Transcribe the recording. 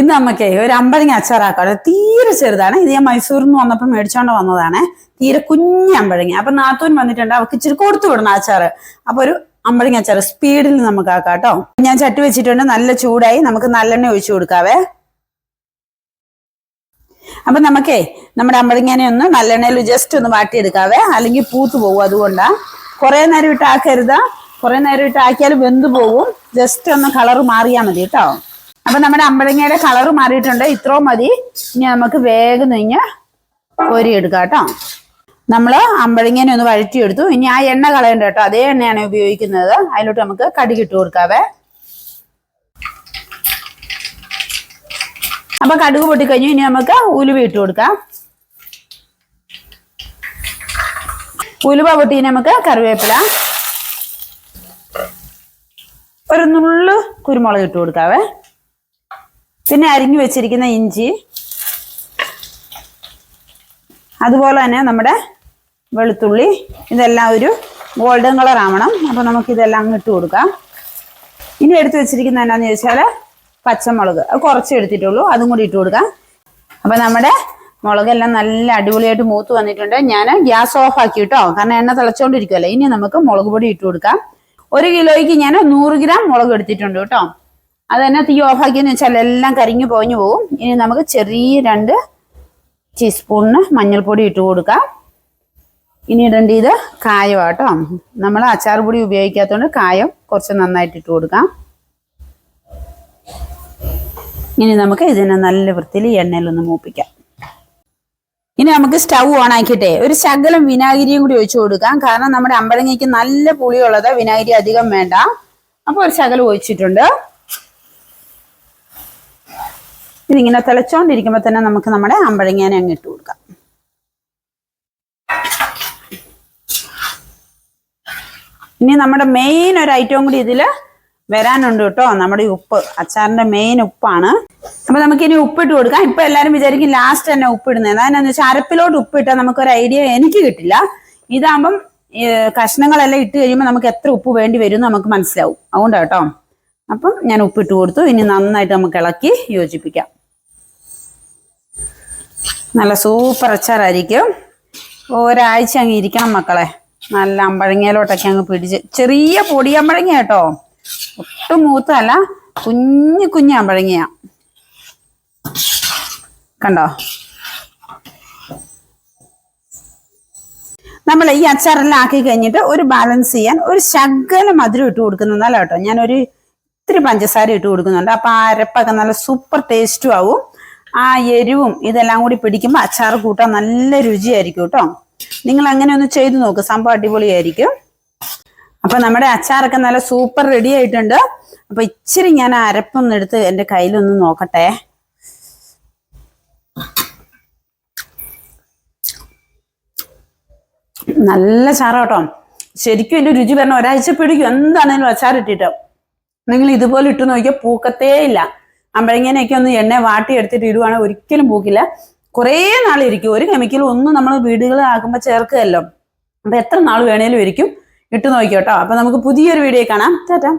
ഇന്ന് നമുക്കേ ഒരു അമ്പഴങ്ങ അച്ചാറാക്കാം തീരെ ചെറുതാണ്. ഇത് ഞാൻ മൈസൂരിൽ നിന്ന് വന്നപ്പോൾ മേടിച്ചോണ്ട് വന്നതാണ്. തീരെ കുഞ്ഞ് അമ്പഴങ്ങ. അപ്പൊ നാത്തൂൻ വന്നിട്ടുണ്ട്. അവർക്ക് ഇച്ചിരി കൊടുത്തു വിടണം അച്ചാറ്. അപ്പൊ ഒരു അമ്പഴങ്ങ അച്ചാറ് സ്പീഡിൽ നമുക്ക് ആക്കാട്ടോ കേട്ടോ ഞാൻ ചട്ടി വെച്ചിട്ടുണ്ട്. നല്ല ചൂടായി. നമുക്ക് നല്ലെണ്ണ ഒഴിച്ചു കൊടുക്കാവേ. അപ്പൊ നമുക്കേ നമ്മുടെ അമ്പഴങ്ങനെ ഒന്ന് നല്ലെണ്ണയിൽ ജസ്റ്റ് ഒന്ന് വാട്ടിയെടുക്കാവേ. അല്ലെങ്കിൽ പൂത്ത് പോകും അതുകൊണ്ടാ. കുറെ നേരം ഇട്ട് ആക്കരുത്. കുറെ നേരം ഇട്ട് ആക്കിയാൽ വെന്ത് പോകും. ജസ്റ്റ് ഒന്ന് കളർ മാറിയാൽ മതി കേട്ടോ. അപ്പൊ നമ്മുടെ അമ്പഴങ്ങയുടെ കളർ മാറിയിട്ടുണ്ട്. ഇത്രയും മതി. ഇനി നമുക്ക് വേഗം കഴിഞ്ഞ് കോരിയെടുക്കാം കേട്ടോ. നമ്മൾ അമ്പഴങ്ങനെ ഒന്ന് വഴറ്റിയെടുത്തു. ഇനി ആ എണ്ണ കളയണ്ട കേട്ടോ. അതേ എണ്ണയാണ് ഉപയോഗിക്കുന്നത്. അതിലോട്ട് നമുക്ക് കടുകിട്ട് കൊടുക്കാവേ. അപ്പൊ കടുക് പൊട്ടിക്കഴിഞ്ഞു. ഇനി നമുക്ക് ഉലുവ ഇട്ട് കൊടുക്കാം. ഉലുവ പൊട്ടി നമുക്ക് കറിവേപ്പില. ഒരു നുള്ളു കുരുമുളക് ഇട്ട് കൊടുക്കാവേ. പിന്നെ അരിഞ്ഞു വെച്ചിരിക്കുന്ന ഇഞ്ചി. അതുപോലെ തന്നെ നമ്മുടെ വെളുത്തുള്ളി. ഇതെല്ലാം ഒരു ഗോൾഡൻ കളർ ആവണം. അപ്പൊ നമുക്ക് ഇതെല്ലാം അങ്ങ് ഇട്ട് കൊടുക്കാം. ഇനി എടുത്തു വെച്ചിരിക്കുന്ന എന്നാന്ന് ചോദിച്ചാൽ പച്ചമുളക്. അത് കുറച്ച് എടുത്തിട്ടുള്ളൂ. അതും കൂടി ഇട്ട് കൊടുക്കാം. അപ്പൊ നമ്മുടെ മുളകെല്ലാം നല്ല അടിപൊളിയായിട്ട് മൂത്ത് വന്നിട്ടുണ്ട്. ഞാൻ ഗ്യാസ് ഓഫ് ആക്കി കേട്ടോ. കാരണം എണ്ണ തിളച്ചോണ്ടിരിക്കുമല്ലോ ഇനി നമുക്ക് മുളക് പൊടി ഇട്ട് കൊടുക്കാം. ഒരു കിലോയ്ക്ക് ഞാൻ നൂറ് ഗ്രാം മുളക് എടുത്തിട്ടുണ്ട് കേട്ടോ. അത് തന്നെ തീ ഓഫ് ആക്കിയെന്ന് വെച്ചാൽ എല്ലാം കരിഞ്ഞു പോഞ്ഞു പോകും. ഇനി നമുക്ക് ചെറിയ രണ്ട് ടീസ്പൂണിന് മഞ്ഞൾപ്പൊടി ഇട്ട് കൊടുക്കാം. ഇനി ഇടേണ്ട ഇത് കായമാട്ടോ നമ്മൾ അച്ചാർ പൊടി ഉപയോഗിക്കാത്തതുകൊണ്ട് കായം കുറച്ച് നന്നായിട്ട് ഇട്ട് കൊടുക്കാം. ഇനി നമുക്ക് ഇതിനെ നല്ല വൃത്തിയിൽ എണ്ണയിലൊന്ന് മൂപ്പിക്കാം. ഇനി നമുക്ക് സ്റ്റൗ ഓൺ ആക്കിയിട്ടെ ഒരു ശകലം വിനാഗിരിയും കൂടി ഒഴിച്ചു കൊടുക്കാം. കാരണം നമ്മുടെ അമ്പഴങ്ങയ്ക്ക് നല്ല പുളിയുള്ളത് വിനാഗിരി അധികം വേണ്ട. അപ്പൊ ഒരു ശകലം ഒഴിച്ചിട്ടുണ്ട്. ഇതിങ്ങനെ തിളച്ചോണ്ടിരിക്കുമ്പോ തന്നെ നമുക്ക് നമ്മുടെ അമ്പഴങ്ങാനെ അങ്ങ് ഇട്ട് കൊടുക്കാം. ഇനി നമ്മുടെ മെയിൻ ഒരു ഐറ്റവും കൂടി ഇതിൽ വരാനുണ്ട് കേട്ടോ. നമ്മുടെ ഉപ്പ് അച്ചാറിന്റെ മെയിൻ ഉപ്പാണ്. അപ്പൊ നമുക്ക് ഇനി ഉപ്പിട്ട് കൊടുക്കാം. ഇപ്പൊ എല്ലാരും വിചാരിക്കും ലാസ്റ്റ് തന്നെ ഉപ്പിടുന്നത് എന്താണെന്ന് വെച്ചാൽ അരപ്പിലോട്ട് ഉപ്പിട്ടാൽ നമുക്ക് ഒരു ഐഡിയ എനിക്ക് കിട്ടില്ല. ഇതാകുമ്പം കഷ്ണങ്ങളെല്ലാം ഇട്ട് കഴിയുമ്പോൾ നമുക്ക് എത്ര ഉപ്പ് വേണ്ടി വരും നമുക്ക് മനസ്സിലാവും. അതുകൊണ്ടാണ് കേട്ടോ. അപ്പം ഞാൻ ഉപ്പിട്ട് കൊടുത്തു. ഇനി നന്നായിട്ട് നമുക്ക് ഇളക്കി യോജിപ്പിക്കാം. നല്ല സൂപ്പർ അച്ചാറായിരിക്കും. ഒരാഴ്ച അങ്ങ് ഇരിക്കണം മക്കളെ. നല്ല അമ്പഴങ്ങയിലോട്ടൊക്കെ അങ്ങ് പിടിച്ച്. ചെറിയ പൊടി അമ്പഴങ്ങ കേട്ടോ. ഒട്ടും മൂത്തല്ല കുഞ്ഞു കുഞ്ഞു അമ്പഴങ്ങയാ. കണ്ടോ? നമ്മൾ ഈ അച്ചാറെല്ലാം ആക്കി കഴിഞ്ഞിട്ട് ഒരു ബാലൻസ് ചെയ്യാൻ ഒരു ശകല മധുരം ഇട്ട് കൊടുക്കുന്നതല്ല കേട്ടോ ഞാനൊരു ഇത്തിരി പഞ്ചസാര ഇട്ട് കൊടുക്കുന്നുണ്ട്. അപ്പൊ ആ അരപ്പൊക്കെ നല്ല സൂപ്പർ ടേസ്റ്റും ആവും. ആ എരിവും ഇതെല്ലാം കൂടി പിടിക്കുമ്പോൾ അച്ചാർ കൂട്ടാൻ നല്ല രുചിയായിരിക്കും കേട്ടോ. നിങ്ങൾ അങ്ങനെ ഒന്ന് ചെയ്തു നോക്ക്. സംഭവം അടിപൊളിയായിരിക്കും. അപ്പൊ നമ്മുടെ അച്ചാറൊക്കെ നല്ല സൂപ്പർ റെഡി ആയിട്ടുണ്ട്. അപ്പൊ ഇച്ചിരി ഞാൻ അരപ്പൊന്ന് എടുത്ത് എന്റെ കയ്യിലൊന്ന് നോക്കട്ടെ. നല്ല ചാറാട്ടോ ശരിക്കും എന്റെ രുചി പറഞ്ഞ ഒരാഴ്ച പിടിക്കും. എന്താണേലും അച്ചാർ ഇട്ടിട്ട്. നിങ്ങൾ ഇതുപോലെ ഇട്ട് നോക്കിയാൽ പൂക്കത്തേ ഇല്ല. അമ്പഴങ്ങനെയൊക്കെ ഒന്ന് എണ്ണ വാട്ടി എടുത്തിട്ട് ഇടുവാണെങ്കിൽ ഒരിക്കലും പൂക്കില്ല. കുറേ നാൾ ഇരിക്കും. ഒരു കെമിക്കലും ഒന്നും നമ്മൾ വീടുകളാകുമ്പോൾ ചേർക്കുകയല്ലോ. അപ്പൊ എത്ര നാൾ വേണേലും ഇരിക്കും. ഇട്ട് നോക്കിയോട്ടോ അപ്പൊ നമുക്ക് പുതിയൊരു വീഡിയോ കാണാം. ടാറ്റാ.